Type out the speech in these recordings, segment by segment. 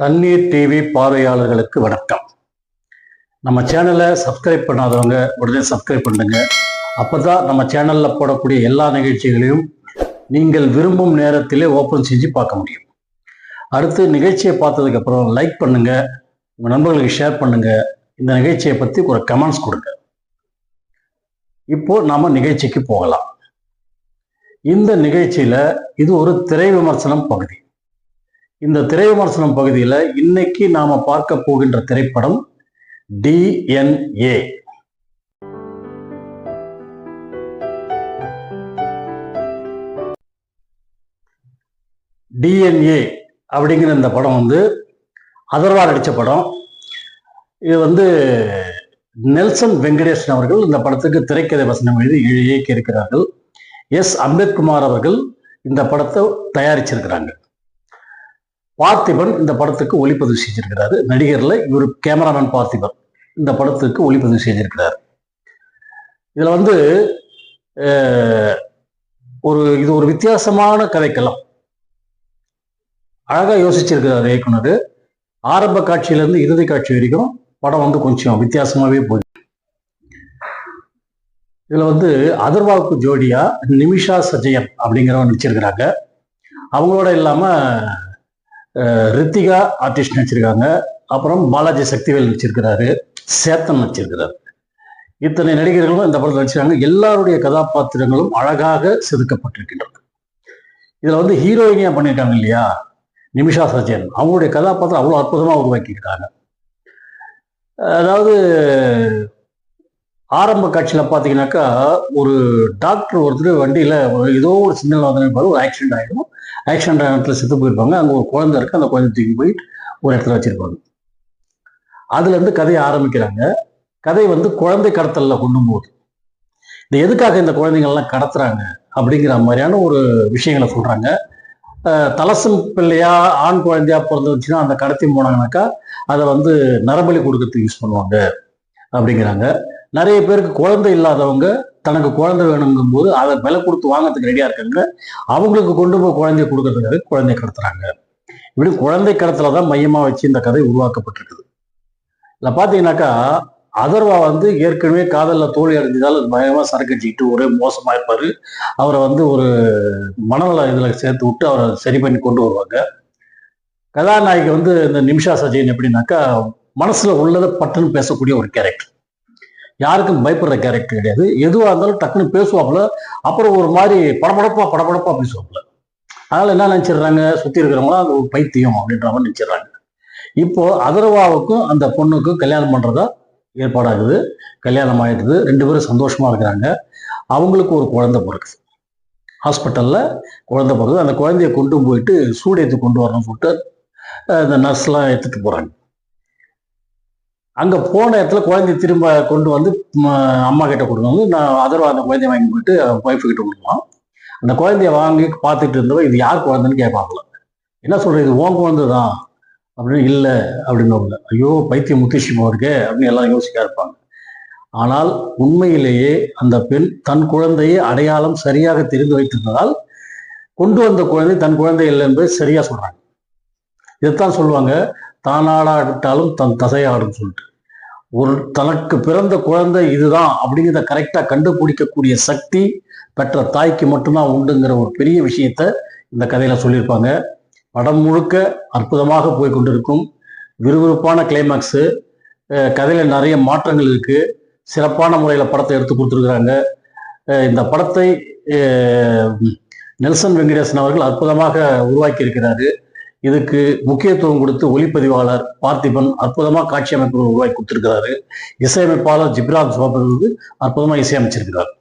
தண்ணீர் டிவி பார்வையாளர்களுக்கு வணக்கம். நம்ம சேனலை சப்ஸ்கிரைப் பண்ணாதவங்க உடனே சப்ஸ்கிரைப் பண்ணுங்க. அப்பதான் நம்ம சேனல்ல போடக்கூடிய எல்லா நிகழ்ச்சிகளையும் நீங்கள் விரும்பும் நேரத்திலே ஓப்பன் செஞ்சு பார்க்க முடியும். அடுத்து நிகழ்ச்சியை பார்த்ததுக்கு அப்புறம் லைக் பண்ணுங்க. உங்க நண்பர்களுக்கு ஷேர் பண்ணுங்க. இந்த நிகழ்ச்சியை பத்தி ஒரு கமெண்ட்ஸ் கொடுங்க. இப்போ நாம நிகழ்ச்சிக்கு போகலாம். இந்த நிகழ்ச்சியில இது ஒரு திரை விமர்சனம் பகுதி. இந்த திரை விமர்சனம் பகுதியில் இன்னைக்கு நாம பார்க்க போகின்ற திரைப்படம் டிஎன்ஏ டிஎன்ஏ அப்படிங்கிற இந்த படம் வந்து அதர்வா நடித்த படம். இது வந்து நெல்சன் வெங்கடேசன் அவர்கள் இந்த படத்துக்கு திரைக்கதை வசனம் எழுதி இயக்கியிருக்கிறார்கள். எஸ் அம்பேத்குமார் அவர்கள் இந்த படத்தை தயாரிச்சிருக்கிறாங்க. பார்த்திபன் இந்த படத்துக்கு ஒளிப்பதிவு செஞ்சிருக்கிறாரு. நடிகர்ல இவர் கேமராமேன் பார்த்திபன் இந்த படத்துக்கு ஒளிப்பதிவு செஞ்சிருக்கிறார். இதுல வந்து ஒரு இது ஒரு வித்தியாசமான கதைக்களம். அழகா யோசிச்சிருக்கிறார் இயக்குனர். ஆரம்ப காட்சியில இருந்து இறுதி காட்சி வரைக்கும் படம் வந்து கொஞ்சம் வித்தியாசமாவே போகுது. இதுல வந்து அதர்வாவுக்கு ஜோடியா நிமிஷா சஜயன் அப்படிங்கிறவங்க நடிச்சிருக்கிறாங்க. அவங்களோட இல்லாம ரித்திகா ஆர்டிஸ்ட் நடிச்சிருக்காங்க. அப்புறம் பாலாஜி சக்திவேல் நடிச்சிருக்கிறாரு. சேத்தன் நடிச்சிருக்கிறாரு. இத்தனை நடிகர்களும் இந்த படத்தில் நடிச்சிருக்காங்க. எல்லாருடைய கதாபாத்திரங்களும் அழகாக செதுக்கப்பட்டிருக்கின்றன. இதில் வந்து ஹீரோயினியாக பண்ணியிருக்காங்க இல்லையா? நிமிஷா சஜன். அவங்களுடைய கதாபாத்திரம் அவ்வளோ அற்புதமாக உருவாக்கிக்கிறாங்க அதாவது ஆரம்ப காட்சியில் பார்த்தீங்கன்னாக்கா ஒரு டாக்டர் ஒருத்தர் வண்டியில் ஏதோ ஒரு சிக்னல் வந்து ஒரு ஆக்சிடென்ட் ஆகிடும் ஆக்சிடென்ட் இடத்துல செத்து போயிருப்பாங்க. அங்கே ஒரு குழந்தை இருக்கு. அந்த குழந்தை தூக்கி போய் ஒரு இடத்துல வச்சிருப்பாங்க. அதுலேருந்து கதையை ஆரம்பிக்கிறாங்க. கதை வந்து குழந்தை கடத்தலில் கொண்டு போகுது. இது எதுக்காக இந்த குழந்தைங்கள்லாம் கடத்துறாங்க அப்படிங்கிற மாதிரியான ஒரு விஷயங்களை சொல்கிறாங்க அஹ் தலசம் பிள்ளையா ஆண் குழந்தையா பிறந்துச்சுன்னா அந்த கடத்தி போனாங்கனாக்கா அதை வந்து நரபலி கொடுக்கறதுக்கு யூஸ் பண்ணுவாங்க அப்படிங்கிறாங்க. நிறைய பேருக்கு குழந்தை இல்லாதவங்க தனக்கு குழந்தை வேணுங்கும் போது அதை விலை கொடுத்து வாங்கறதுக்கு ரெடியா இருக்காங்க. அவங்களுக்கு கொண்டு போய் குழந்தைய கொடுக்கறதுக்காக குழந்தை கடத்துறாங்க. இப்படி குழந்தை கடத்தல தான் மையமா வச்சு இந்த கதை உருவாக்கப்பட்டிருக்குது. இல்லை பாத்தீங்கன்னாக்கா அதர்வா வந்து ஏற்கனவே காதல்ல தோல்வி அடைஞ்சதால் பயமா சரக்கடிச்சுக்கிட்டு ஒரே மோசமா இருப்பாரு. அவரை வந்து ஒரு மனநல இதுல சேர்த்து விட்டு அவரை சரி பண்ணி கொண்டு வருவாங்க. கதாநாயகி வந்து இந்த நிமிஷா சஜயன் எப்படின்னாக்கா மனசுல உள்ளதை பட்டுன்னு பேசக்கூடிய ஒரு கேரக்டர் யாருக்கும் பயப்படுற கேரக்டர் கிடையாது. எதுவாக இருந்தாலும் டக்குன்னு பேசுவாப்புல. அப்புறம் ஒரு மாதிரி படபடப்பா படபடப்பா பேசுவாப்புல. அதனால என்ன நினைச்சிடுறாங்க? சுற்றி இருக்கிறவங்களாம் அது ஒரு பைத்தியம் அப்படின்ற மாதிரி நினைச்சிடுறாங்க. இப்போ அதர்வாவுக்கும் அந்த பொண்ணுக்கும் கல்யாணம் பண்ணுறதா ஏற்பாடாகுது. கல்யாணம் ஆகிடுது ரெண்டு பேரும் சந்தோஷமாக இருக்கிறாங்க. அவங்களுக்கு ஒரு குழந்தை பிறகு ஹாஸ்பிட்டலில் குழந்தை பிறகுது அந்த குழந்தைய கொண்டு போயிட்டு சூடேத்து கொண்டு வரணும்னு சொல்லிட்டு அந்த இந்த நர்ஸ்லாம் எடுத்துகிட்டு போகிறாங்க அங்க போன இடத்துல குழந்தைய திரும்ப கொண்டு வந்து அம்மா கிட்ட கொடுக்கணும். நான் அதர்வா அந்த குழந்தைய வாங்கி போயிட்டு ஒய்ஃபு கிட்ட கொடுக்கலாம். அந்த குழந்தைய வாங்கி பார்த்துட்டு இருந்தவ இது யார் குழந்தைன்னு கேட்பாங்கள? என்ன சொல்கிறது இது உன் குழந்தை தான். அப்படின்னு இல்லை அப்படின்னு ஐயோ பைத்தியம் முத்திஷ்யமா இருக்கே அப்படின்னு எல்லாம் யோசிக்க இருப்பாங்க ஆனால் உண்மையிலேயே அந்த பெண் தன் குழந்தையை அடையாளம் சரியாக தெரிந்து வைத்திருந்ததால் கொண்டு வந்த குழந்தை தன் குழந்தை இல்லை என்பதை சரியா சொல்றாங்க. இதைத்தான் சொல்லுவாங்க தானாடாட்டாலும் தன் தசையாடும் சொல்லிட்டு. ஒரு தனக்கு பிறந்த குழந்தை இதுதான் அப்படிங்கிறத கரெக்டாக கண்டுபிடிக்கக்கூடிய சக்தி பெற்ற தாய்க்கு மட்டும்தான் உண்டுங்கிற ஒரு பெரிய விஷயத்த இந்த கதையில சொல்லியிருப்பாங்க. படம் முழுக்க அற்புதமாக போய் கொண்டிருக்கும். விறுவிறுப்பான கிளைமேக்ஸு கதையில நிறைய மாற்றங்கள் இருக்கு. சிறப்பான முறையில் படத்தை எடுத்து கொடுத்துருக்குறாங்க. இந்த படத்தை நெல்சன் வெங்கடேசன் அவர்கள் அற்புதமாக உருவாக்கி இருக்கிறாரு இதுக்கு முக்கியத்துவம் கொடுத்து ஒளிப்பதிவாளர் பார்த்திபன் அற்புதமா காட்சி அமைப்பு உருவாக்கி கொடுத்திருக்கிறாரு. இசையமைப்பாளர் ஜிப்ரான் சோபன் வந்து அற்புதமா இசையமைச்சிருக்கிறார்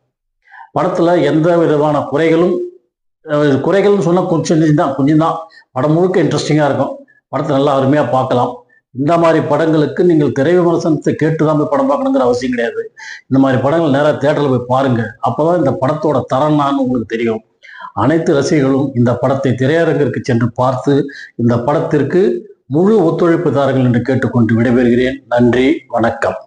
படத்துல எந்த விதமான குறைகளும் குறைகள்னு சொன்னா கொஞ்சம் தான் கொஞ்சம் தான். படம் முழுக்க இன்ட்ரெஸ்டிங்கா இருக்கும். படத்தை நல்லா அருமையா பார்க்கலாம். இந்த மாதிரி படங்களுக்கு நீங்கள் திரை விமர்சனத்தை கேட்டு தான் போய் படம் பார்க்கணுங்கிற அவசியம் கிடையாது. இந்த மாதிரி படங்கள் நேராக தேட்டரில் போய் பாருங்க. அப்பதான் இந்த படத்தோட தரம் நான் உங்களுக்கு தெரியும். அனைத்து ரசிகர்களும் இந்த படத்தை திரையரங்கிற்கு சென்று பார்த்து இந்த படத்திற்கு முழு ஒத்துழைப்பு தாருங்கள் என்று கேட்டுக்கொண்டு விடைபெறுகிறேன். நன்றி வணக்கம்.